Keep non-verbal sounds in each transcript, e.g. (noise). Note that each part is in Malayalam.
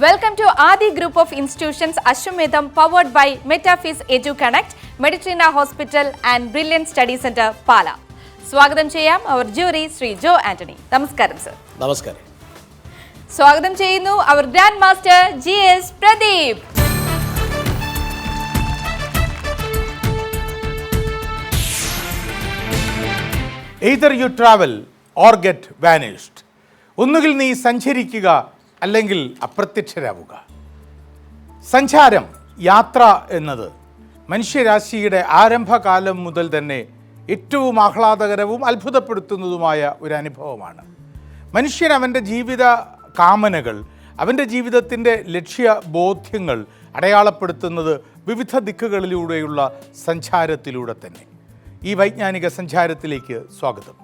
Welcome to Adi Group of Institutions Ashwamedham powered by Metafis EduConnect, Mediterranean Hospital and Brilliant Study Center, Pala സ്വാഗതം ചെയ്യാം അവർ ജൂറി ശ്രീ ജോ ആന്റണി നമസ്കാരം സർ നമസ്കാരം സ്വാഗതം ചെയ്യുന്നു അവർ grand master G S Pradeep either you travel or get vanished ഒന്നുകിൽ നീ സഞ്ചരിക്കുക അല്ലെങ്കിൽ അപ്രത്യക്ഷരാവുക. സഞ്ചാരം യാത്ര എന്നത് മനുഷ്യരാശിയുടെ ആരംഭകാലം മുതൽ തന്നെ ഏറ്റവും ആഹ്ലാദകരവും അത്ഭുതപ്പെടുത്തുന്നതുമായ ഒരു അനുഭവമാണ്. മനുഷ്യൻ അവന്റെ ജീവിത കാമനകൾ അവന്റെ ജീവിതത്തിന്റെ ലക്ഷ്യബോധ്യങ്ങൾ അടയാളപ്പെടുത്തുന്നത് വിവിധ ദിക്കുകളിലൂടെയുള്ള സഞ്ചാരത്തിലൂടെ തന്നെ. ഈ വൈജ്ഞാനിക സഞ്ചാരത്തിലേക്ക് സ്വാഗതം.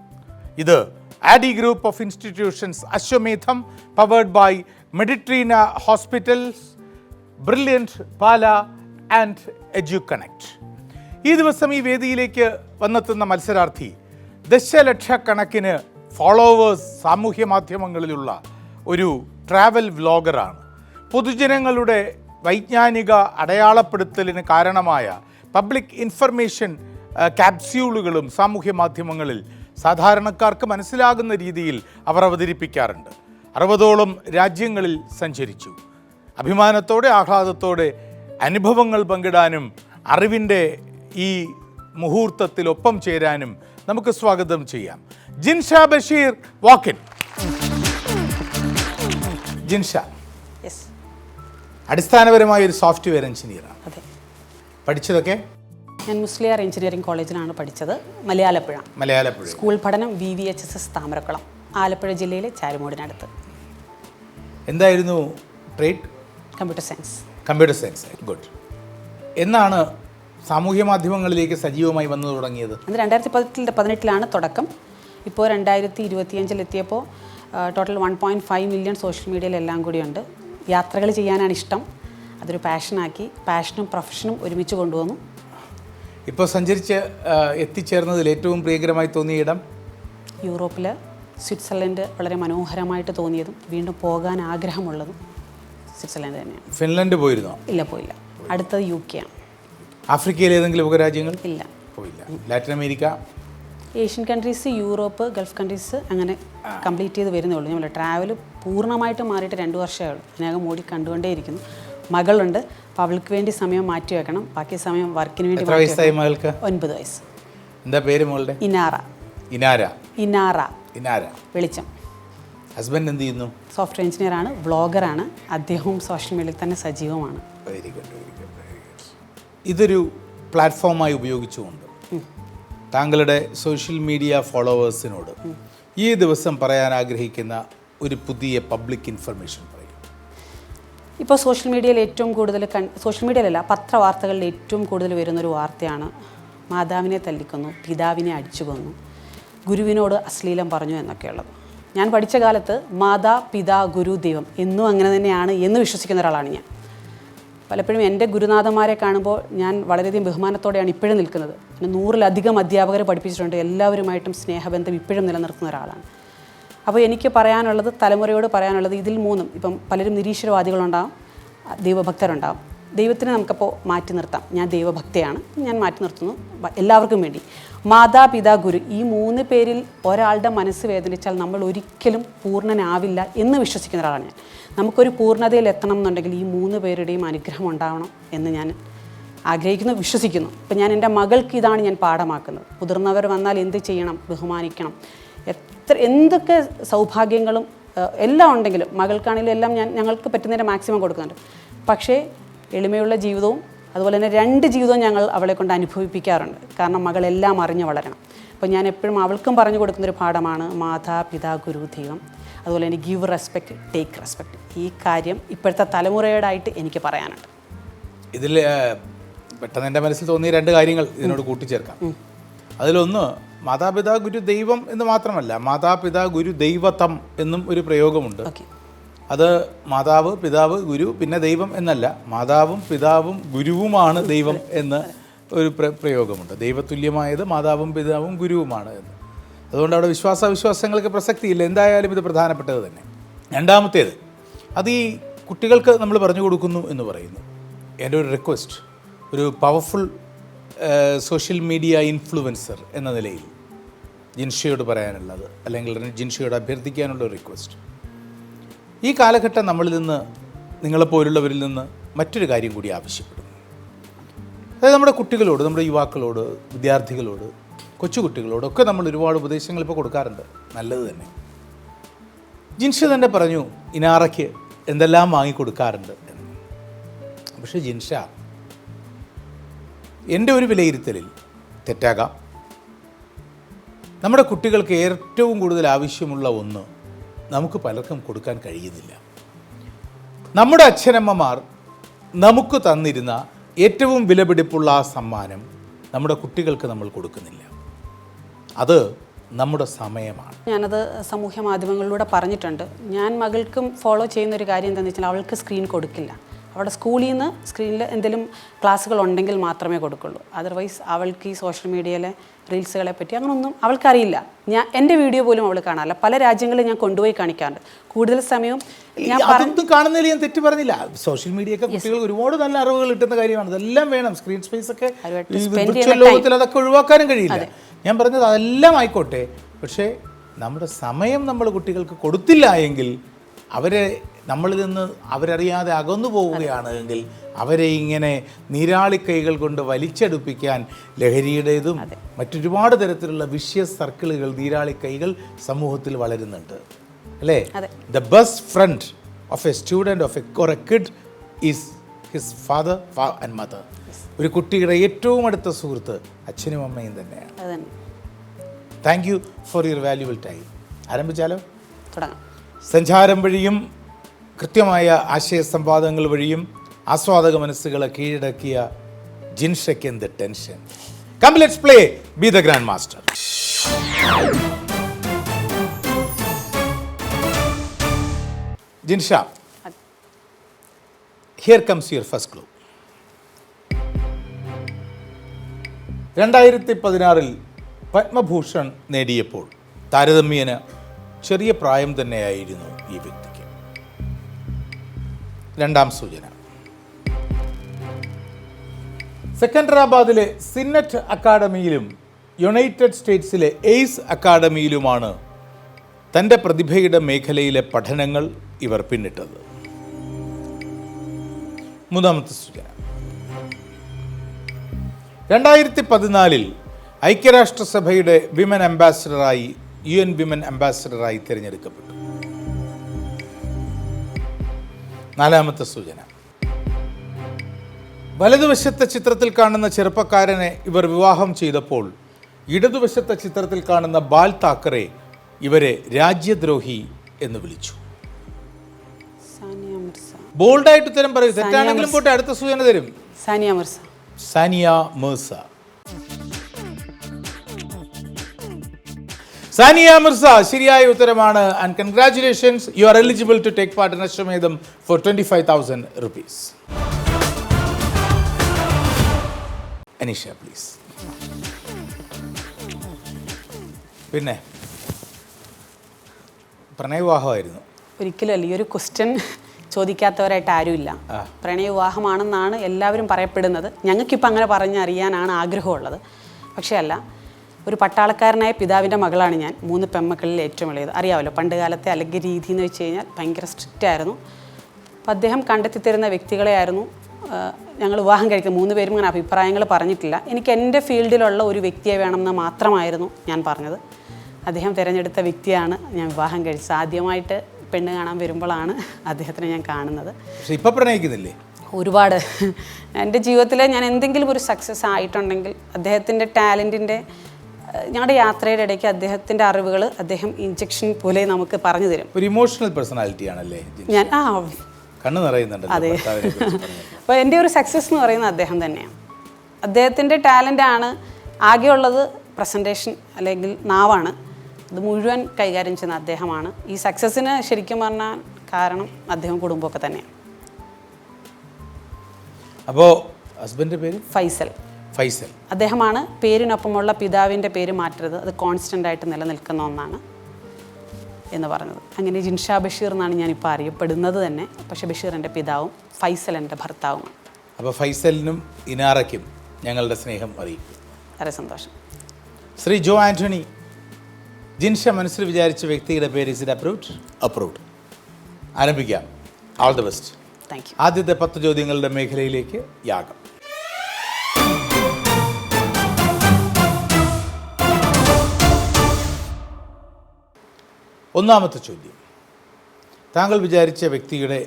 ഇത് Adi group of institutions Ashwamedham powered by Meditrina hospitals brilliant Pala and edu connect ഈ ദിവസം ഈ വേദിയിലേക്ക് വന്നെത്തുന്ന മത്സരാർത്ഥി ദശലക്ഷക്കണക്കിന് ഫോളോവേഴ്സ് സാമൂഹ്യ മാധ്യമങ്ങളിലുള്ള ഒരു ട്രാവൽ വ്ലോഗറാണ്. പൊതുജനങ്ങളുടെ വൈജ്ഞാനിക അടയാളപ്പെടുത്തലിന് കാരണമായ പബ്ലിക് ഇൻഫർമേഷൻ ക്യാപ്സ്യൂളുകളും സാമൂഹ്യ മാധ്യമങ്ങളിൽ സാധാരണക്കാർക്ക് മനസ്സിലാകുന്ന രീതിയിൽ അവർ അവതരിപ്പിക്കാറുണ്ട്. അറുപതോളം രാജ്യങ്ങളിൽ സഞ്ചരിച്ചു. അഭിമാനത്തോടെ ആഹ്ലാദത്തോടെ അനുഭവങ്ങൾ പങ്കിടാനും അറിവിന്റെ ഈ മുഹൂർത്തത്തിൽ ഒപ്പം ചേരാനും നമുക്ക് സ്വാഗതം ചെയ്യാം. ജിൻഷ ബഷീർ വാക്കിൻ ജിൻഷ അടിസ്ഥാനപരമായ ഒരു സോഫ്റ്റ്വെയർ എഞ്ചിനീയറാണ് പഠിച്ചതൊക്കെ? ഞാൻ മുസ്ലിയാർ എഞ്ചിനീയറിംഗ് കോളേജിലാണ് പഠിച്ചത് മലയാളപ്പുഴ മലയാളപ്പുഴ സ്കൂൾ പഠനം V V H S S Thamarakkulam Alappuzha ജില്ലയിലെ ചാരുമൂടിനടുത്ത് എന്തായിരുന്നു trade computer science computer science good എന്നാണ് സാമൂഹ്യ മാധ്യമങ്ങളിലേക്ക് സജീവമായി വന്നു തുടങ്ങിയത്? അത് രണ്ടായിരത്തി പതിനെട്ടിൽ പതിനെട്ടിലാണ് തുടക്കം. ഇപ്പോൾ രണ്ടായിരത്തി ഇരുപത്തിയഞ്ചിലെത്തിയപ്പോൾ total one point five million social മീഡിയയിലെല്ലാം കൂടിയുണ്ട് യാത്രകൾ ചെയ്യാനാണ് ഇഷ്ടം. അതൊരു പാഷനാക്കി പാഷനും പ്രൊഫഷനും ഒരുമിച്ച് കൊണ്ടുവന്നു. ഇപ്പോൾ സഞ്ചരിച്ച് എത്തിച്ചേർന്നതിൽ ഏറ്റവും പ്രിയകരമായി തോന്നിയ ഇടം? യൂറോപ്പിൽ സ്വിറ്റ്സർലൻഡ് വളരെ മനോഹരമായിട്ട് തോന്നിയതും വീണ്ടും പോകാൻ ആഗ്രഹമുള്ളതും സ്വിറ്റ്സർലൻഡ് തന്നെയാണ്. ഫിൻലൻഡ് പോയിരുന്നോ? ഇല്ല പോയില്ല. അടുത്തത് യു കെ ആണ്. ആഫ്രിക്കയിലെ ഏതെങ്കിലും ഉപരാജ്യങ്ങൾ? ഇല്ല. പോയില്ല. Latin America? Asian countries Europe Gulf countries അങ്ങനെ കംപ്ലീറ്റ് ചെയ്ത് വരുന്നേ ഉള്ളൂ. നമ്മൾ ട്രാവൽ പൂർണമായിട്ട് മാറിയിട്ട് രണ്ട് വർഷമേ ഉള്ളൂ. അതിനകം മോടി കണ്ടുകൊണ്ടേയിരിക്കുന്നു. മകളുണ്ട്. അപ്പോൾ അവൾക്ക് വേണ്ടി സമയം മാറ്റി വെക്കണം. ബാക്കി സമയം വർക്കിന് വേണ്ടി എത്ര മാറ്റി വയസ്സായി വെക്കണം. മകൾക്ക്? ഒൻപത് വയസ്സ്. എന്താ പേര് മകളുടെ ഇനാറ. ഇനാര. ഇനാറ. ഇനാര. വെളിച്ചം. ഹസ്ബൻഡ് എന്ത് ചെയ്യുന്നു? സോഫ്റ്റ്വെയർ എഞ്ചിനീയറാണ് വ്ളോഗറാണ് അദ്ദേഹവും സോഷ്യൽ മീഡിയയിൽ തന്നെ സജീവമാണ്. Very good very good very good ഇതൊരു പ്ലാറ്റ്ഫോമായി ഉപയോഗിച്ചുകൊണ്ട് താങ്കളുടെ സോഷ്യൽ മീഡിയ ഫോളോവേഴ്സിനോട് ഈ ദിവസം പറയാൻ ആഗ്രഹിക്കുന്ന ഒരു പുതിയ പബ്ലിക് ഇൻഫർമേഷൻ പറയും ഇപ്പോൾ സോഷ്യൽ മീഡിയയിൽ ഏറ്റവും കൂടുതൽ കൺ സോഷ്യൽ മീഡിയയിലല്ല പത്രവാർത്തകളിൽ ഏറ്റവും കൂടുതൽ വരുന്നൊരു വാർത്തയാണ് മാതാവിനെ തല്ലിക്കൊന്നു പിതാവിനെ അടിച്ചു കൊന്നു. ഗുരുവിനോട് അശ്ലീലം പറഞ്ഞു എന്നൊക്കെയുള്ളത് ഞാൻ പഠിച്ച കാലത്ത് മാതാ പിതാ ഗുരു ദൈവം എന്നും അങ്ങനെ തന്നെയാണ് എന്ന് വിശ്വസിക്കുന്ന ഒരാളാണ് ഞാൻ. പലപ്പോഴും എന്റെ ഗുരുനാഥന്മാരെ കാണുമ്പോൾ ഞാൻ വളരെയധികം ബഹുമാനത്തോടെയാണ് ഇപ്പോഴും നിൽക്കുന്നത്. നൂറിലധികം അധ്യാപകരെ പഠിപ്പിച്ചിട്ടുണ്ട്. എല്ലാവരുമായിട്ടും സ്നേഹബന്ധം ഇപ്പോഴും നിലനിർത്തുന്ന ഒരാളാണ്. അപ്പോൾ എനിക്ക് പറയാനുള്ളത് തലമുറയോട് പറയാനുള്ളത് ഇതിൽ മൂന്നും. ഇപ്പം പലരും നിരീശ്വരവാദികളുണ്ടാവും ദൈവഭക്തരുണ്ടാവും. ദൈവത്തിനെ നമുക്കപ്പോൾ മാറ്റി നിർത്താം. ഞാൻ ദൈവഭക്തയാണ് ഞാൻ മാറ്റി നിർത്തുന്നു എല്ലാവർക്കും വേണ്ടി. മാതാപിതാ ഗുരു ഈ മൂന്ന് പേരിൽ ഒരാളുടെ മനസ്സ് വേദനിച്ചാൽ നമ്മൾ ഒരിക്കലും പൂർണനാവില്ല എന്ന് വിശ്വസിക്കുന്ന ഒരാളാണ് ഞാൻ. നമുക്കൊരു പൂർണതയിൽ എത്തണം എന്നുണ്ടെങ്കിൽ ഈ മൂന്ന് പേരുടെയും അനുഗ്രഹം ഉണ്ടാവണം എന്ന് ഞാൻ ആഗ്രഹിക്കുന്നു വിശ്വസിക്കുന്നു. ഇപ്പം ഞാൻ എന്റെ മകൾക്ക് ഇതാണ് ഞാൻ പാഠമാക്കുന്നത്. മുതിർന്നവർ വന്നാൽ എന്ത് ചെയ്യണം? ബഹുമാനിക്കണം. എത്ര എന്തൊക്കെ സൗഭാഗ്യങ്ങളും എല്ലാം ഉണ്ടെങ്കിലും മകൾക്കാണെങ്കിലും എല്ലാം ഞാൻ ഞങ്ങൾക്ക് പറ്റുന്നതിന്റെ മാക്സിമം കൊടുക്കുന്നുണ്ട്. പക്ഷേ എളിമയുള്ള ജീവിതവും അതുപോലെ തന്നെ രണ്ട് ജീവിതവും ഞങ്ങൾ അവളെ കൊണ്ട് അനുഭവിപ്പിക്കാറുണ്ട്. കാരണം മകളെല്ലാം അറിഞ്ഞ് വളരണം. അപ്പോൾ ഞാൻ എപ്പോഴും അവൾക്കും പറഞ്ഞു കൊടുക്കുന്നൊരു പാഠമാണ് മാതാ പിതാ ഗുരു ദൈവം. അതുപോലെ തന്നെ ഗിവ് റെസ്പെക്റ്റ് ടേക്ക് റെസ്പെക്റ്റ് ഈ കാര്യം ഇപ്പോഴത്തെ തലമുറയോടായിട്ട് എനിക്ക് പറയാനുണ്ട്. ഇതിൽ പെട്ടെന്ന് എന്റെ മനസ്സിൽ തോന്നിയ രണ്ട് കാര്യങ്ങൾ ഇതിനോട് കൂട്ടിച്ചേർക്കാം. അതിലൊന്ന് മാതാപിതാ ഗുരു ദൈവം എന്ന് മാത്രമല്ല മാതാപിതാ ഗുരു ദൈവതം എന്നും ഒരു പ്രയോഗമുണ്ട്. അത് മാതാവ് പിതാവ് ഗുരു പിന്നെ ദൈവം എന്നല്ല മാതാവും പിതാവും ഗുരുവുമാണ് ദൈവം എന്ന് ഒരു പ്ര പ്രയോഗമുണ്ട്. ദൈവതുല്യമായത് മാതാവും പിതാവും ഗുരുവുമാണ് എന്ന്. അതുകൊണ്ട് അവിടെ വിശ്വാസ വിശ്വാസങ്ങൾക്ക് പ്രസക്തിയില്ല. എന്തായാലും ഇത് പ്രധാനപ്പെട്ടത് തന്നെ. രണ്ടാമത്തേത് അത് ഈ കുട്ടികൾക്ക് നമ്മൾ പറഞ്ഞു കൊടുക്കുന്നു എന്ന് പറയുന്നു. എന്റെ ഒരു റിക്വസ്റ്റ് ഒരു പവർഫുൾ സോഷ്യൽ മീഡിയ ഇൻഫ്ലുവൻസർ എന്ന നിലയിൽ. ജിൻഷയോട് പറയാനുള്ളത് അല്ലെങ്കിൽ ജിൻഷയോട് അഭ്യർത്ഥിക്കാനുള്ള റിക്വസ്റ്റ് ഈ കാലഘട്ടം നമ്മളിൽ നിന്ന് നിങ്ങളെപ്പോലുള്ളവരിൽ നിന്ന് മറ്റൊരു കാര്യം കൂടി ആവശ്യപ്പെടുന്നു. അതായത് നമ്മുടെ കുട്ടികളോട് നമ്മുടെ യുവാക്കളോട് വിദ്യാർത്ഥികളോട് കൊച്ചുകുട്ടികളോടൊക്കെ നമ്മൾ ഒരുപാട് ഉപദേശങ്ങൾ ഇപ്പോൾ കൊടുക്കാറുണ്ട്. നല്ലത് തന്നെ. ജിൻഷ തന്നെ പറഞ്ഞു ഇനാറയ്ക്ക് എന്തെല്ലാം വാങ്ങിക്കൊടുക്കാറുണ്ട്? എന്ന്. പക്ഷേ ജിൻഷ എന്റെ ഒരു വിലയിരുത്തലിൽ തെറ്റാകാം. നമ്മുടെ കുട്ടികൾക്ക് ഏറ്റവും കൂടുതൽ ആവശ്യമുള്ള ഒന്ന് നമുക്ക് പലർക്കും കൊടുക്കാൻ കഴിയുന്നില്ല. നമ്മുടെ അച്ഛനമ്മമാർ നമുക്ക് തന്നിരുന്ന ഏറ്റവും വിലപിടിപ്പുള്ള ആ സമ്മാനം നമ്മുടെ കുട്ടികൾക്ക് നമ്മൾ കൊടുക്കുന്നില്ല. അത് നമ്മുടെ സമയമാണ്. ഞാനത് സമൂഹ മാധ്യമങ്ങളിലൂടെ പറഞ്ഞിട്ടുണ്ട്. ഞാൻ മകൾക്കും ഫോളോ ചെയ്യുന്ന ഒരു കാര്യം എന്താണെന്ന് വെച്ചാൽ അവൾക്ക് സ്ക്രീൻ കൊടുക്കില്ല. അവിടെ സ്കൂളിൽ നിന്ന് സ്ക്രീനിൽ എന്തെങ്കിലും ക്ലാസ്സുകൾ ഉണ്ടെങ്കിൽ മാത്രമേ കൊടുക്കുള്ളൂ. അതർവൈസ് അവൾക്ക് ഈ സോഷ്യൽ മീഡിയയിലെ റീൽസുകളെ പറ്റി അങ്ങനൊന്നും അവൾക്കറിയില്ല. ഞാൻ എന്റെ വീഡിയോ പോലും അവൾ കാണാറില്ല. പല രാജ്യങ്ങളിൽ ഞാൻ കൊണ്ടുപോയി കാണിക്കാറുണ്ട്. കൂടുതൽ സമയം ഞാൻ അതൊന്നും കാണുന്നതിൽ ഞാൻ തെറ്റ് പറഞ്ഞില്ല. സോഷ്യൽ മീഡിയ ഒക്കെ കുട്ടികൾ ഒരുപാട് നല്ല അറിവുകൾ കിട്ടുന്ന കാര്യമാണ്. അതെല്ലാം വേണം. സ്ക്രീൻ സ്പേസ് ഒക്കെ ലോകത്തിൽ അതൊക്കെ ഒഴിവാക്കാനും കഴിയില്ല. ഞാൻ പറഞ്ഞത് അതെല്ലാം ആയിക്കോട്ടെ. പക്ഷേ നമ്മുടെ സമയം നമ്മൾ കുട്ടികൾക്ക് കൊടുത്തില്ല എങ്കിൽ അവരെ നമ്മളിൽ നിന്ന് അവരറിയാതെ അകന്നു പോവുകയാണ് എങ്കിൽ അവരെ ഇങ്ങനെ നീരാളി കൈകൾ കൊണ്ട് വലിച്ചെടുപ്പിക്കാൻ ലഹരിയുടേതും മറ്റൊരുപാട് തരത്തിലുള്ള വിഷ്യ സർക്കിളുകൾ നീരാളി കൈകൾ സമൂഹത്തിൽ വളരുന്നുണ്ട്. അല്ലേ? The best friend of a student of a or a kid is his father and mother ഒരു കുട്ടിയുടെ ഏറ്റവും അടുത്ത സുഹൃത്ത് അച്ഛനും അമ്മയും തന്നെയാണ്. Thank you for your valuable time ആരംഭിച്ചാലോ? സഞ്ചാരം വഴിയും കൃത്യമായ ആശയ സംവാദങ്ങൾ വഴിയും ആസ്വാദക മനസ്സുകളെ കീഴടക്കിയ ജിൻഷയ്ക്ക് എന്ത് tension? Come let's play be the grand master Jinsha here comes your first clue രണ്ടായിരത്തി പതിനാറിൽ പത്മഭൂഷൺ നേടിയപ്പോൾ താരതമ്യേന ചെറിയ പ്രായം തന്നെയായിരുന്നു ഈ വ്യക്തിക്ക് രണ്ടാം സൂചന. സെക്കൻഡറാബാദിലെ സിന്നറ്റ് അക്കാഡമിയിലും യുണൈറ്റഡ് സ്റ്റേറ്റ്സിലെ എയ്സ് അക്കാഡമിയിലുമാണ് തന്റെ പ്രതിഭയുടെ മേഖലയിലെ പഠനങ്ങൾ ഇവർ പിന്നിട്ടത്. മൂന്നാമത്തെ സൂചന. രണ്ടായിരത്തി പതിനാലിൽ ഐക്യരാഷ്ട്രസഭയുടെ വിമൻ അംബാസിഡറായി യു എൻ വിമൻ അംബാസിഡറായി തിരഞ്ഞെടുക്കപ്പെട്ടു. നാലാമത്തെ സൂചന. വലതുവശത്തെ ചിത്രത്തിൽ കാണുന്ന ചെറുപ്പക്കാരനെ ഇവർ വിവാഹം ചെയ്തപ്പോൾ ഇടതുവശത്തെ ചിത്രത്തിൽ കാണുന്ന ബാൽ താക്കറെ ഇവരെ രാജ്യദ്രോഹി എന്ന് വിളിച്ചു. ബോൾഡായിട്ട് ഉത്തരം പറയൂ. തെറ്റാണെങ്കിലും പോട്ടെ അടുത്ത സൂചന തരും. സാനിയ മിർസ. സാനിയ മിർസ. സാനിയ മിർസ ശരിയായ ഉത്തരമാണ്. And congratulations you are eligible to take part in Ashwamedham for twenty five thousand rupees Aneesha please പിന്നെ പ്രണയവിവാഹമായിരുന്നു. ഒരിക്കലും ഈ ഒരു ക്വസ്റ്റ്യൻ ചോദിക്കാത്തവരായിട്ട് ആരുമില്ല. പ്രണയവിവാഹമാണെന്നാണ് എല്ലാവരും പറയപ്പെടുന്നത്. ഞങ്ങൾക്കിപ്പോൾ അങ്ങനെ പറഞ്ഞറിയാനാണ് ആഗ്രഹമുള്ളത്. പക്ഷേ അല്ല ഒരു പട്ടാളക്കാരനായ പിതാവിന്റെ മകളാണ് ഞാൻ. മൂന്ന് പെമ്മക്കളിൽ ഏറ്റവും ഇളയത് അറിയാമല്ലോ പണ്ട് കാലത്തെ അല്ലെങ്കിൽ രീതി എന്ന് വെച്ച് കഴിഞ്ഞാൽ ഭയങ്കര സ്ട്രിക്റ്റ് ആയിരുന്നു. അപ്പോൾ അദ്ദേഹം കണ്ടെത്തി തരുന്ന വ്യക്തികളെയായിരുന്നു ഞങ്ങൾ വിവാഹം കഴിക്കുന്നത് മൂന്ന് പേരും അങ്ങനെ അഭിപ്രായങ്ങൾ പറഞ്ഞിട്ടില്ല. എനിക്ക് എന്റെ ഫീൽഡിലുള്ള ഒരു വ്യക്തിയെ വേണമെന്ന് മാത്രമായിരുന്നു ഞാൻ പറഞ്ഞത്. അദ്ദേഹം തിരഞ്ഞെടുത്ത വ്യക്തിയാണ് ഞാൻ വിവാഹം കഴിച്ചത്. ആദ്യമായിട്ട് പെണ്ണ് കാണാൻ വരുമ്പോഴാണ് അദ്ദേഹത്തിനെ ഞാൻ കാണുന്നത്. ഇപ്പം പ്രണയിക്കുന്നില്ലേ? ഒരുപാട്. എന്റെ ജീവിതത്തിൽ ഞാൻ എന്തെങ്കിലും ഒരു സക്സസ് ആയിട്ടുണ്ടെങ്കിൽ അദ്ദേഹത്തിന്റെ ടാലന്റിന്റെ ഞങ്ങളുടെ യാത്രയുടെ ഇടയ്ക്ക് അദ്ദേഹത്തിന്റെ അറിവുകൾ അദ്ദേഹം ഇഞ്ചക്ഷൻ പോലെ നമുക്ക് പറഞ്ഞു തരും. ഒരു ഇമോഷണൽ പേഴ്സണാലിറ്റി ആണല്ലേ ഞാൻ ആ കണ്ണു നിറയുന്നുണ്ട് അതെ. (laughs) അപ്പോൾ എന്റെ ഒരു സക്സസ് എന്ന് പറയുന്നത് അദ്ദേഹം തന്നെയാണ്. അദ്ദേഹത്തിന്റെ ആണ് ആകെയുള്ളത് പ്രസന്റേഷൻ അല്ലെങ്കിൽ നാവാണ്. അത് മുഴുവൻ കൈകാര്യം ചെയ്യുന്ന അദ്ദേഹമാണ്. ഈ സക്സസ്സിന് ശരിക്കും പറഞ്ഞാൽ കാരണം അദ്ദേഹം കുടുംബമൊക്കെ തന്നെയാണ്. അപ്പോൾ ഹസ്ബൻഡിന്റെ പേര്? ഫൈസൽ. ഫൈസൽ. അദ്ദേഹമാണ് പേരിനൊപ്പമുള്ള പിതാവിന്റെ പേര് മാറ്റരുത്. അത് കോൺസ്റ്റന്റ് ആയിട്ട് നിലനിൽക്കുന്ന ഒന്നാണ് എന്ന് പറഞ്ഞത്. അങ്ങനെ ജിൻഷാ ബഷീർ എന്നാണ് ഞാനിപ്പോൾ അറിയപ്പെടുന്നത് തന്നെ. പക്ഷേ ബഷീർ എന്റെ പിതാവും ഫൈസൽ എന്റെ ഭർത്താവുമാണ്. അപ്പോൾ ഫൈസലിനും ഇനാറയ്ക്കും ഞങ്ങളുടെ സ്നേഹം അറിയിക്കും. വളരെ സന്തോഷം. ശ്രീ ജോ ആന്റണി ജിൻഷ മനസ്സിൽ വിചാരിച്ച വ്യക്തിയുടെ പേര് ഇസ് ഇറ്റ് അപ്രൂവ്ഡ് അപ്രൂവ്ഡ് ആരംഭിക്കാം. All the best thank you ആദ്യത്തെ പത്ത് ചോദ്യങ്ങളുടെ മേഖലയിലേക്ക് യാഗം. ഒന്നാമത്തെ ചോദ്യം. താങ്കൾ വിചാരിച്ച വ്യക്തിയുടെ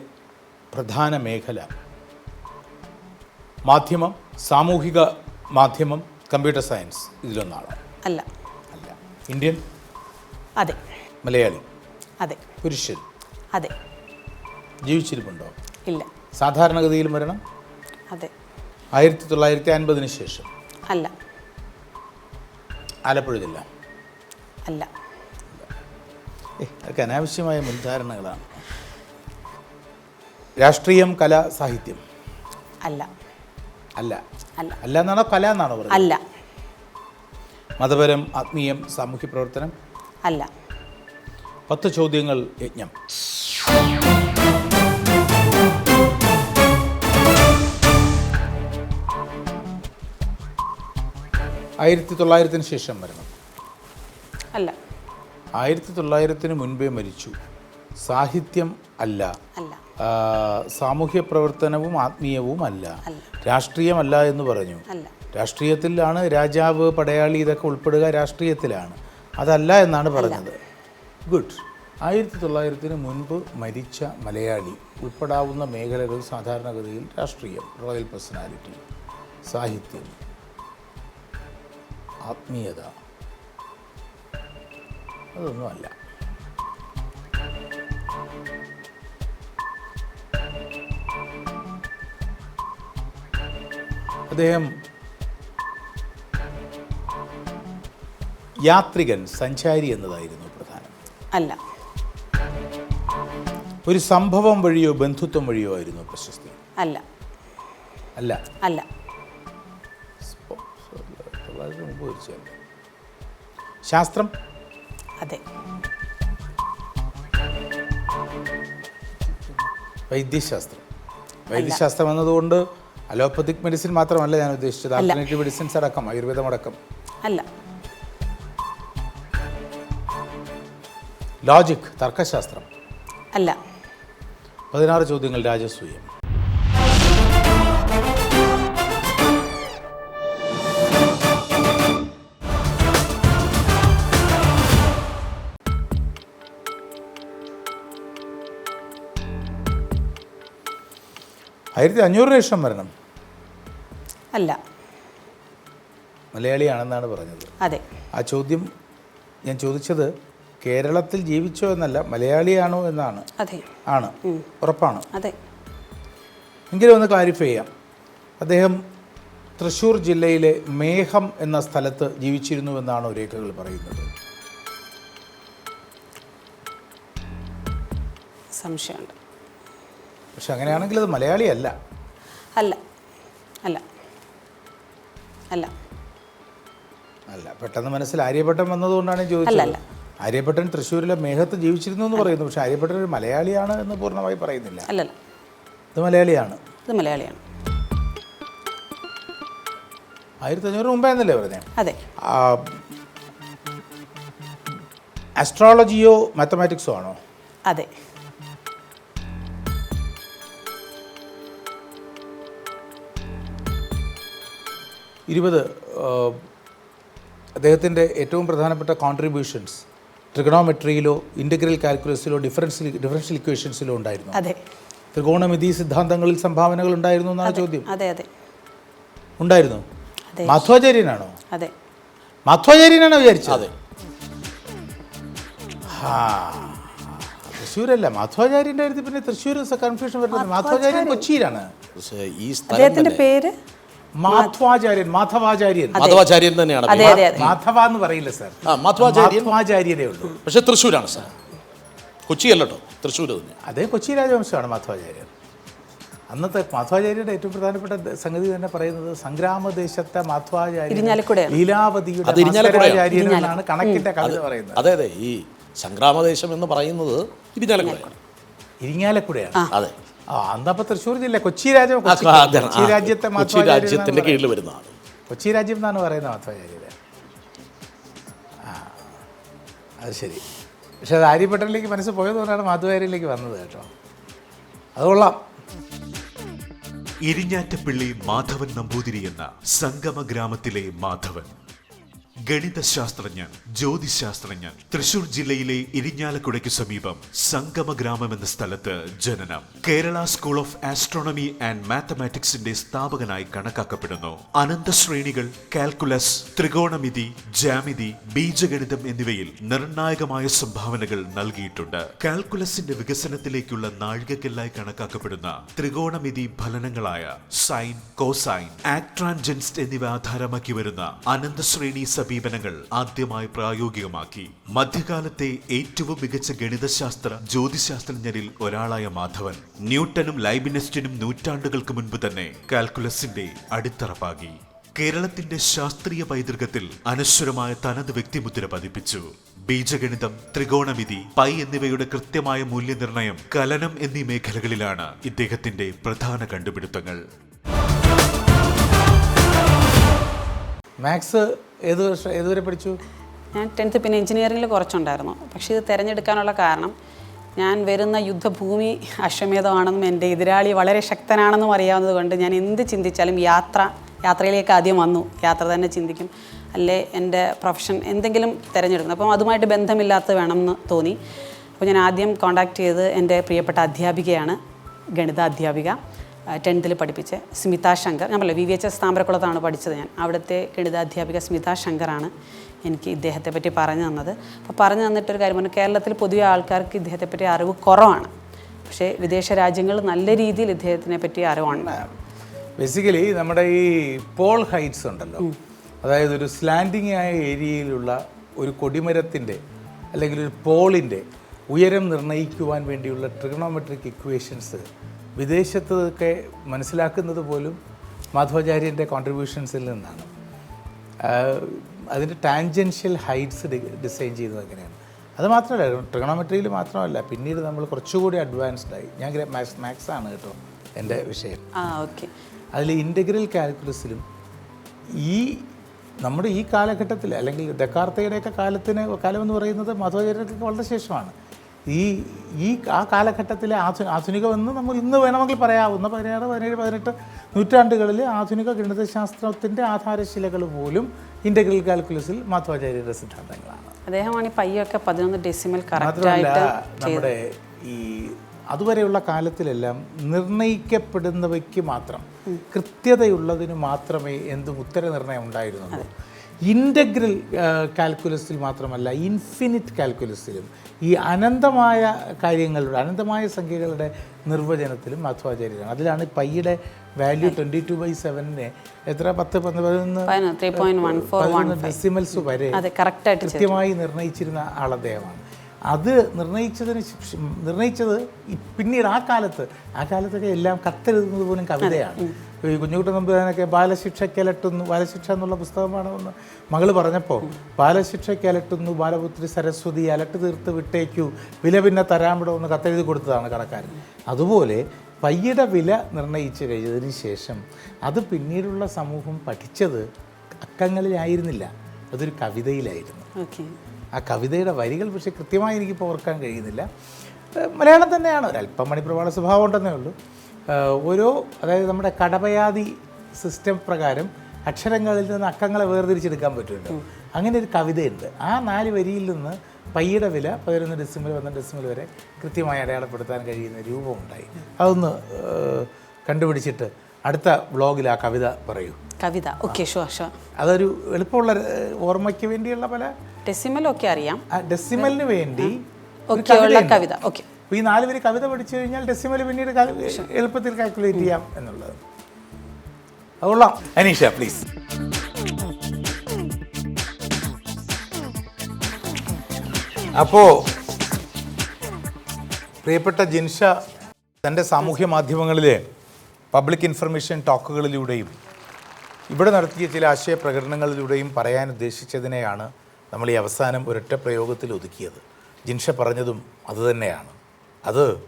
പ്രധാന മേഖല മാധ്യമം സാമൂഹിക മാധ്യമം കമ്പ്യൂട്ടർ സയൻസ് ഇതിലൊന്നാണ്. അല്ല. അല്ല. ഇന്ത്യൻ? അതെ. മലയാളി? അതെ. പുരുഷൻ? അതെ. ജീവിച്ചിരിപ്പുണ്ടോ? ഇല്ല. സാധാരണഗതിയിൽ മരണം? അതെ. ആയിരത്തി തൊള്ളായിരത്തി അൻപതിന് ശേഷം? അല്ല. ആലപ്പുഴ ജില്ല? അല്ല. അതൊക്കെ അനാവശ്യമായ മുൻധാരണകളാണ്. രാഷ്ട്രീയം കല സാഹിത്യം? അല്ല. അല്ല. അല്ല. അല്ല എന്നാണോ കല എന്നാണോ പറയുന്നത്? അല്ല. മതപരം ആത്മീയം സാമൂഹ്യ പ്രവർത്തനം? അല്ല. പത്ത് ചോദ്യങ്ങൾ യജ്ഞം. ആയിരത്തി തൊള്ളായിരത്തിന് ശേഷം വരണം. അല്ല. ആയിരത്തി തൊള്ളായിരത്തിന് മുൻപേ മരിച്ചു. സാഹിത്യം അല്ല. സാമൂഹ്യ പ്രവർത്തനവും ആത്മീയവും അല്ല. രാഷ്ട്രീയമല്ല എന്ന് പറഞ്ഞു. രാഷ്ട്രീയത്തിലാണ് രാജാവ് പടയാളി ഇതൊക്കെ ഉൾപ്പെടുക രാഷ്ട്രീയത്തിലാണ്. അതല്ല എന്നാണ് പറഞ്ഞത്. ഗുഡ്. ആയിരത്തി തൊള്ളായിരത്തിന് മുൻപ് മരിച്ച മലയാളി ഉൾപ്പെടാവുന്ന മേഖലകൾ സാധാരണഗതിയിൽ രാഷ്ട്രീയം റോയൽ പേഴ്സണാലിറ്റി സാഹിത്യം ആത്മീയത അതൊന്നുമല്ല അദ്ദേഹം യാത്രികൻ സഞ്ചാരി എന്നതായിരുന്നു പ്രധാനം അല്ല ഒരു സംഭവം വഴിയോ ബന്ധുത്വം വഴിയോ ആയിരുന്നു പ്രശസ്തി അല്ല അല്ല അല്ല. ശാസ്ത്രം അതെ. വൈദ്യശാസ്ത്രം. വൈദ്യശാസ്ത്രം എന്നതുകൊണ്ട് അലോപ്പത്തിക് മെഡിസിൻ മാത്രമല്ല ഞാൻ ഉദ്ദേശിച്ചത്. ആൾട്ടർനേറ്റീവ് മെഡിസിൻസ് അടക്കം ആയുർവേദം അടക്കം. അല്ല. ലോജിക് തർക്കശാസ്ത്രം. അല്ല. പതിനാറ് ചോദ്യങ്ങൾ രാജസൂയം. ആയിരത്തി അഞ്ഞൂറ് ലക്ഷം വരണം. അല്ല. മലയാളിയാണെന്നാണ് പറഞ്ഞത്. അതെ. ആ ചോദ്യം ഞാൻ ചോദിച്ചത് കേരളത്തിൽ ജീവിച്ചോ എന്നല്ല മലയാളിയാണോ എന്നാണ്. അതെ. ആണ്. ഉറപ്പാണ്. അതെ. എങ്കിലും ഒന്ന് ക്ലാരിഫൈ ചെയ്യാം. അദ്ദേഹം തൃശ്ശൂർ ജില്ലയിലെ മേഘം എന്ന സ്ഥലത്ത് ജീവിച്ചിരുന്നു എന്നാണ് രേഖകൾ പറയുന്നത്. സംശയമുണ്ട്. പക്ഷെ അങ്ങനെയാണെങ്കിൽ അത് മലയാളിയല്ല. അല്ല. അല്ല. അല്ല. അല്ല പെട്ടെന്ന് മനസ്സിൽ ആര്യഭട്ടൻ വന്നതുകൊണ്ടാണ് ചോദിച്ചത്. ആര്യഭട്ടൻ തൃശ്ശൂരിലെ മേഘത്ത് ജീവിച്ചിരുന്നു എന്ന് പറയുന്നു. പക്ഷെ ആര്യഭട്ടൻ ഒരു മലയാളിയാണ് എന്ന് പൂർണമായി പറയുന്നില്ല. അല്ല ഇത് മലയാളിയാണ്. ഇത് മലയാളിയാണ്. ആയിരത്തി അഞ്ഞൂറ് മുമ്പേ എന്നല്ലേ പറഞ്ഞേ? അതെ. ആസ്ട്രോളജിയോ മാത്തമാറ്റിക്സോ ആണോ? അതെ. ഇരുപത് അദ്ദേഹത്തിന്റെ ഏറ്റവും പ്രധാനപ്പെട്ട കോൺട്രിബ്യൂഷൻസ് ട്രിഗണോമെട്രിയിലോ ഇന്റഗ്രൽ കാൽക്കുലസിലോ ഡിഫറൻഷ്യൽ ഡിഫറൻഷ്യൽ ഇക്വേഷൻസിലോ ഉണ്ടായിരുന്നു. അതെ. ത്രികോണമിതി സിദ്ധാന്തങ്ങളിൽ സംഭാവനകൾ ഉണ്ടായിരുന്നു എന്നാണ് ചോദ്യം. അതെ അതെ. ഉണ്ടായിരുന്നു. അതെ. മാധ്വാചാര്യനാണോ? അതെ. മാധ്വാചാര്യനാണോ വിചാരിച്ചത്? അതെ. തൃശ്ശൂരല്ല മാധ്വാചാര്യന്റെ കാര്യത്തിൽ പിന്നെ തൃശ്ശൂർ കൺഫ്യൂഷൻ വരുന്നത്. മാധ്വാചാര്യൻ കൊച്ചിയിലാണ്. പക്ഷേ ഈ സ്ഥലത്തിന്റെ പേര്? മാധ്വാചാര്യൻ മാധവാചാര്യൻ. മാധവാചാര്യൻ തന്നെയാണ് അതെ അതെ അതെ. മാധവ എന്ന് പറയില്ല സാർ. ആ മാധവാചാര്യൻ. മാധ്വാചാര്യരേ ഉള്ളൂ. പക്ഷേ തൃശ്ശൂരാണ് സാർ. കൊച്ചി അല്ലട്ടോ തൃശ്ശൂർ തന്നെ. അതേ കൊച്ചി രാജവംശമാണ് മാധവാചാര്യർ അന്നത്തെ മാധവാചാര്യയുടെ ഏറ്റവും പ്രധാനപ്പെട്ട സംഗതി തന്നെ പറയുന്നത് സംഗ്രാമദേശത്തെ മാധവാചാര്യ ഇരിഞ്ഞാലക്കുടയാണ്. ലീലാവതിയുടെ ഇരിഞ്ഞാലക്കുടയാണ്. എന്നാണ് കണക്കിന്റെ കവിത പറയുന്നത്. അതെ അതെ ഈ സംഗ്രാമദേശം എന്ന് പറയുന്നത് ഇരിഞ്ഞാലക്കുടയാണ്. ഇരിങ്ങാലക്കുടയാണ് അതെ. അന്നപ്പോ തൃശ്ശൂർ ജില്ല? കൊച്ചി രാജ്യം കൊച്ചി- രാജ്യത്തെ കൊച്ചി രാജ്യത്തിന്റെ കീഴിൽ വരുന്നതാണ്. കൊച്ചി രാജ്യം എന്നാണ് പറയുന്നത് മാധ്വാചാര്യര് ആ അത് ശരി. പക്ഷെ അത് ആര്യപ്പെട്ടനിലേക്ക് മനസ്സ് പോയതുകൊണ്ടാണ് മാധ്വാചാര്യയിലേക്ക് വന്നത് കേട്ടോ. അത് കൊള്ളാം. ഇരിഞ്ഞാറ്റപ്പിള്ളി മാധവൻ നമ്പൂതിരി എന്ന സംഗമ ഗ്രാമത്തിലെ മാധവൻ. ഗണിതശാസ്ത്രജ്ഞൻ ജ്യോതിശാസ്ത്രജ്ഞൻ. തൃശൂർ ജില്ലയിലെ ഇരിഞ്ഞാലക്കുടയ്ക്ക് സമീപം സംഗമ ഗ്രാമം എന്ന സ്ഥലത്ത് ജനനം. Kerala school of astronomy and മാത്തമാറ്റിക്സിന്റെ സ്ഥാപകനായി കണക്കാക്കപ്പെടുന്നു. അനന്തശ്രേണികൾ കാൽക്കുലസ് ത്രികോണമിതി ജാമിതി ബീജഗണിതം എന്നിവയിൽ നിർണായകമായ സംഭാവനകൾ നൽകിയിട്ടുണ്ട്. കാൽക്കുലസിന്റെ വികസനത്തിലേക്കുള്ള നാഴികക്കല്ലായി കണക്കാക്കപ്പെടുന്ന ത്രികോണമിതി ഫലനങ്ങളായ സൈൻ കോസൈൻ ആക്ട്രാൻജൻസ്റ്റ് എന്നിവ ആധാരമാക്കി വരുന്ന അനന്തശ്രേണി സമീപനങ്ങൾ ആദ്യമായി പ്രായോഗികമാക്കി. മധ്യകാലത്തെ ഏറ്റവും മികച്ച ഗണിതശാസ്ത്ര ജ്യോതിശാസ്ത്രജ്ഞരിൽ ഒരാളായ മാധവൻ ന്യൂട്ടനും ലൈബിനസ്റ്റിനും നൂറ്റാണ്ടുകൾക്ക് മുൻപ് തന്നെ കാൽക്കുലസിന്റെ അടിത്തറ പാകി കേരളത്തിന്റെ ശാസ്ത്രീയ പൈതൃകത്തിൽ അനശ്വരമായ തനത് വ്യക്തിമുദ്ര പതിപ്പിച്ചു. ബീജഗണിതം ത്രികോണമിതി പൈ എന്നിവയുടെ കൃത്യമായ മൂല്യനിർണയം കലനം എന്നീ മേഖലകളിലാണ് ഇദ്ദേഹത്തിന്റെ പ്രധാന കണ്ടുപിടുത്തങ്ങൾ. മാത്സ് ഏത് വർഷം ഏതുവരെ പഠിച്ചു? ഞാൻ ടെൻത്ത് പിന്നെ എഞ്ചിനീയറിംഗിൽ കുറച്ചുണ്ടായിരുന്നു. പക്ഷേ ഇത് തിരഞ്ഞെടുക്കാനുള്ള കാരണം ഞാൻ വരുന്ന യുദ്ധഭൂമി അശ്വമേധമാണെന്നും എന്റെ എതിരാളി വളരെ ശക്തനാണെന്നും അറിയാവുന്നത് കൊണ്ട് ഞാൻ എന്ത് ചിന്തിച്ചാലും യാത്ര യാത്രയിലേക്ക് ആദ്യം വന്നു. യാത്ര തന്നെ ചിന്തിക്കും. അല്ലേ എന്റെ പ്രൊഫഷൻ എന്തെങ്കിലും തിരഞ്ഞെടുക്കണം. അപ്പം അതുമായിട്ട് ബന്ധമില്ലാത്ത വേണമെന്ന് തോന്നി. അപ്പോൾ ഞാൻ ആദ്യം കോണ്ടാക്ട് ചെയ്ത് എന്റെ പ്രിയപ്പെട്ട അധ്യാപികയാണ് ഗണിതാധ്യാപിക. ടെൻത്തിൽ പഠിപ്പിച്ച. സ്മിത ശങ്കർ. ഞാൻ പറയാം വി വി എച്ച് എസ് താമരക്കുളത്താണ് പഠിച്ചത് ഞാൻ. അവിടുത്തെ ഗണിതാധ്യാപിക സ്മിത ശങ്കറാണ് എനിക്ക് ഇദ്ദേഹത്തെ പറ്റി പറഞ്ഞു തന്നത്. അപ്പോൾ പറഞ്ഞു തന്നിട്ടൊരു കാര്യം പറഞ്ഞു കേരളത്തിൽ പൊതുവെ ആൾക്കാർക്ക് ഇദ്ദേഹത്തെ പറ്റി അറിവ് കുറവാണ്. പക്ഷേ വിദേശ രാജ്യങ്ങളിൽ നല്ല രീതിയിൽ ഇദ്ദേഹത്തിനെ പറ്റി അറിവാണ്. ബേസിക്കലി നമ്മുടെ ഈ പോൾ ഹൈറ്റ്സ് ഉണ്ടല്ലോ. അതായത് ഒരു സ്ലാൻഡിംഗ് ആയ ഏരിയയിലുള്ള ഒരു കൊടിമരത്തിന്റെ അല്ലെങ്കിൽ ഒരു പോളിന്റെ ഉയരം നിർണയിക്കുവാൻ വേണ്ടിയുള്ള ട്രിഗണോമെട്രിക് ഇക്വേഷൻസ് വിദേശത്തൊക്കെ മനസ്സിലാക്കുന്നത് പോലും മാധവാചാര്യന്റെ കോൺട്രിബ്യൂഷൻസിൽ നിന്നാണ്. അതിന്റെ ടാൻജൻഷ്യൽ ഹൈറ്റ്സ് ഡിസൈൻ ചെയ്യുന്നത് എങ്ങനെയാണ്? അത് മാത്രമല്ല ട്രിഗണോമെട്രിയിൽ മാത്രമല്ല പിന്നീട് നമ്മൾ കുറച്ചുകൂടി അഡ്വാൻസ്ഡ് ആയി. ഞാൻ മാത്സ് മാത്സ് ആണ് കേട്ടോ എന്റെ വിഷയം. അതിൽ ഇന്റഗ്രൽ കാൽക്കുലസിലും ഈ നമ്മുടെ ഈ കാലഘട്ടത്തിൽ അല്ലെങ്കിൽ ദക്കാർത്തയുടെയൊക്കെ കാലത്തിന് കാലമെന്ന് പറയുന്നത് മാധവാചാര്യർക്ക് വളരെ ശേഷമാണ്. ഈ ഈ ആ കാലഘട്ടത്തിലെ ആധു ആധുനികമെന്ന് നമ്മൾ ഇന്ന് വേണമെങ്കിൽ പറയാവുന്ന പതിനാറ് പതിനേഴ് പതിനെട്ട് നൂറ്റാണ്ടുകളിൽ ആധുനിക ഗണിതശാസ്ത്രത്തിന്റെ ആധാരശിലകൾ പോലും ഇന്റഗ്രൽ കാൽക്കുലസിൽ മാധവാചാര്യരുടെ സിദ്ധാന്തങ്ങളാണ്. അദ്ദേഹമാണ് പയ്യൊക്കെ പതിനൊന്ന് ഡെസിമൽ മാത്രമല്ല നമ്മുടെ ഈ അതുവരെയുള്ള കാലത്തിലെല്ലാം നിർണയിക്കപ്പെടുന്നവയ്ക്ക് മാത്രം കൃത്യതയുള്ളതിന് മാത്രമേ എന്തും ഉത്തരനിർണയം ഉണ്ടായിരുന്നുള്ളൂ. ഇന്റഗ്രൽ കാൽക്കുലസിൽ മാത്രമല്ല ഇൻഫിനിറ്റ് കാൽക്കുലസിലും ഈ അനന്തമായ കാര്യങ്ങളുടെ അനന്തമായ സംഖ്യകളുടെ നിർവചനത്തിലും മധ്വാചാര്യരാണ്. അതിലാണ് പയ്യുടെ വാല്യൂ ട്വന്റി ടു ബൈ സെവനിനെ എത്ര? പത്ത് പതിനൊന്ന് ഡെസിമൽസ് വരെ കൃത്യമായി നിർണയിച്ചിരുന്ന ആൾ അദ്ദേഹമാണ്. അത് നിർണയിച്ചതിന് നിർണയിച്ചത് പിന്നീട് ആ കാലത്ത് ആ കാലത്തൊക്കെ എല്ലാം കത്തെഴുതുന്നത് പോലും കവിതയാണ്. ഈ കുഞ്ഞുകുട്ടൻ നമ്പുരാനൊക്കെ ബാലശിക്ഷയ്ക്ക് അലട്ടുന്നു ബാലശിക്ഷ എന്നുള്ള പുസ്തകമാണെന്ന് മകൾ പറഞ്ഞപ്പോൾ ബാലശിക്ഷയ്ക്ക് അലട്ടുന്നു ബാലപുത്രി സരസ്വതി അലട്ട് തീർത്ത് വിട്ടേക്കൂ വില പിന്നെ തരാമിടോ എന്ന് കത്തെഴുതി കൊടുത്തതാണ് കടക്കാരൻ. അതുപോലെ പയ്യുടെ വില നിർണയിച്ചു കഴിഞ്ഞതിന് ശേഷം അത് പിന്നീടുള്ള സമൂഹം പഠിച്ചത് അക്കങ്ങളിലായിരുന്നില്ല അതൊരു കവിതയിലായിരുന്നു. ആ കവിതയുടെ വരികൾ പക്ഷേ കൃത്യമായി എനിക്കിപ്പോൾ ഓർക്കാൻ കഴിയുന്നില്ല. മലയാളം തന്നെയാണ് ഒരല്പം മണിപ്രവാള സ്വഭാവം ഉണ്ടെന്നേ ഉള്ളൂ. ഓരോ അതായത് നമ്മുടെ കടപയാതി സിസ്റ്റം പ്രകാരം അക്ഷരങ്ങളിൽ നിന്ന് അക്കങ്ങളെ വേർതിരിച്ചെടുക്കാൻ പറ്റുമല്ലോ. അങ്ങനെ ഒരു കവിതയുണ്ട്. ആ നാല് വരിയിൽ നിന്ന് പയ്യുടെ വില പതിനൊന്ന് ഡെസിമൽ പന്ത്രണ്ട് ഡെസിമൽ വരെ കൃത്യമായി അടയാളപ്പെടുത്താൻ കഴിയുന്ന രൂപമുണ്ടായി. അതൊന്ന് കണ്ടുപിടിച്ചിട്ട് അടുത്ത വ്ളോഗിൽ ആ കവിത പറയൂ. കവിത. ഓക്കെ ഷുവർ ഷുവർ അതൊരു എളുപ്പമുള്ള ഓർമ്മയ്ക്ക് വേണ്ടിയുള്ള പല ഡെസിമൽ ഒക്കെ അറിയാം. ഡെസിമലിന് വേണ്ടി ഒരു ഓക്കെ ഉള്ള കവിത. ഓക്കെ അപ്പോൾ ഈ നാല് പേര് കവിത പഠിച്ചു കഴിഞ്ഞാൽ ഡെസിമൽ പിന്നീട് എളുപ്പത്തിൽ കാൽക്കുലേറ്റ് ചെയ്യാം എന്നുള്ളത്. അതുകൊള്ളാം അനീഷ പ്ലീസ് അപ്പോ പ്രിയപ്പെട്ട ജിൻഷ തന്റെ സാമൂഹ്യ മാധ്യമങ്ങളിലെ പബ്ലിക് ഇൻഫർമേഷൻ ടോക്കുകളിലൂടെയും ഇവിടെ നടത്തിയ ചില ആശയ പ്രകടനങ്ങളിലൂടെയും പറയാൻ ഉദ്ദേശിച്ചതിനെയാണ് നമ്മൾ ഈ അവസാനം ഒരൊറ്റ പ്രയോഗത്തിൽ ഒതുക്കിയത്. ജിൻഷ പറഞ്ഞതും അതുതന്നെയാണ് അത്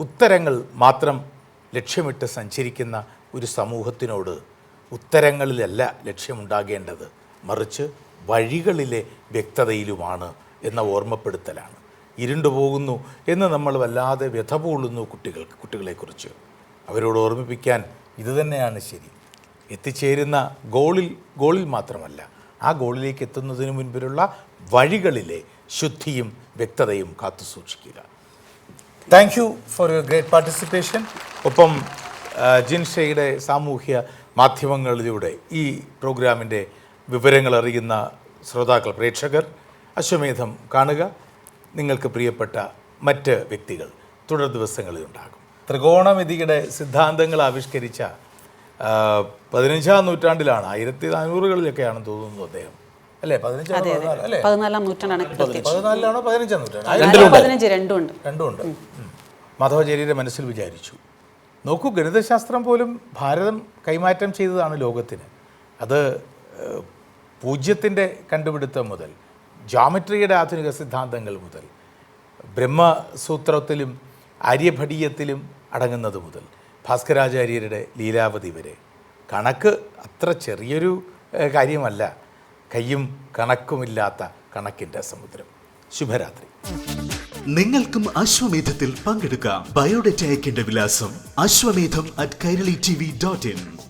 ഉത്തരങ്ങൾ മാത്രം ലക്ഷ്യമിട്ട് സഞ്ചരിക്കുന്ന ഒരു സമൂഹത്തിനോട് ഉത്തരങ്ങളിലല്ല ലക്ഷ്യമുണ്ടാകേണ്ടത്. മറിച്ച് വഴികളിലെ വ്യക്തതയിലുമാണ് എന്ന ഓർമ്മപ്പെടുത്തലാണ്. ഇരുണ്ടു പോകുന്നു എന്ന് നമ്മൾ വല്ലാതെ വ്യഥപൂളുന്നു കുട്ടികൾക്ക് കുട്ടികളെക്കുറിച്ച്. അവരോട് ഓർമ്മിപ്പിക്കാൻ ഇതുതന്നെയാണ് ശരി. എത്തിച്ചേരുന്ന ഗോളിൽ ഗോളിൽ മാത്രമല്ല ആ ഗോളിലേക്ക് എത്തുന്നതിന് മുൻപിലുള്ള വഴികളിലെ ശുദ്ധിയും വ്യക്തതയും കാത്തു സൂക്ഷിക്കുക thank you for your great participation ഒപ്പം ജിൻഷയുടെ സാമൂഹ്യ മാധ്യമങ്ങളിലൂടെ ഈ പ്രോഗ്രാമിന്റെ വിവരങ്ങൾ അറിയുന്ന ശ്രോതാക്കൾ പ്രേക്ഷകർ അശ്വമേധം കാണുക. നിങ്ങൾക്ക് പ്രിയപ്പെട്ട മറ്റ് വ്യക്തികൾ തുടർ ദിവസങ്ങളിൽ ഉണ്ടാകും. ത്രികോണമിതിയുടെ സിദ്ധാന്തങ്ങൾ ആവിഷ്കരിച്ച പതിനഞ്ചാം നൂറ്റാണ്ടിലാണ് ആയിരത്തി നാനൂറുകളിലൊക്കെയാണെന്ന് തോന്നുന്നു അദ്ദേഹം. അല്ലേ? പതിനഞ്ചാം പതിനാല്? അല്ലേ? പതിനാലാം നൂറ്റാണ്ടാണ് പ്രത്യേകിച്ച് പതിനാലിലാണോ പതിനഞ്ചാം നൂറ്റാണ്ട്? പതിനഞ്ച് രണ്ടും ഉണ്ട്. രണ്ടുമുണ്ട്. മാധവചാര്യരുടെ മനസ്സിൽ വിചാരിച്ചു. നോക്കൂ ഗണിതശാസ്ത്രം പോലും ഭാരതം കൈമാറ്റം ചെയ്തതാണ് ലോകത്തിന്. അത് പൂജ്യത്തിന്റെ കണ്ടുപിടുത്തം മുതൽ ജോമെട്രിയുടെ ആധുനിക സിദ്ധാന്തങ്ങൾ മുതൽ ബ്രഹ്മസൂത്രത്തിലും ആര്യഭടീയത്തിലും അടങ്ങുന്നത് മുതൽ ഭാസ്കരാചാര്യരുടെ ലീലാവതി വരെ. കണക്ക് അത്ര ചെറിയൊരു കാര്യമല്ല. കയ്യും കണക്കുമില്ലാത്ത കണക്കിന്റെ സമുദ്രം. ശുഭരാത്രി. നിങ്ങൾക്കും അശ്വമേധത്തിൽ പങ്കെടുക്കാം. ബയോഡേറ്റ അയക്കേണ്ട വിലാസം Ashwamedham at Kairali T V dot in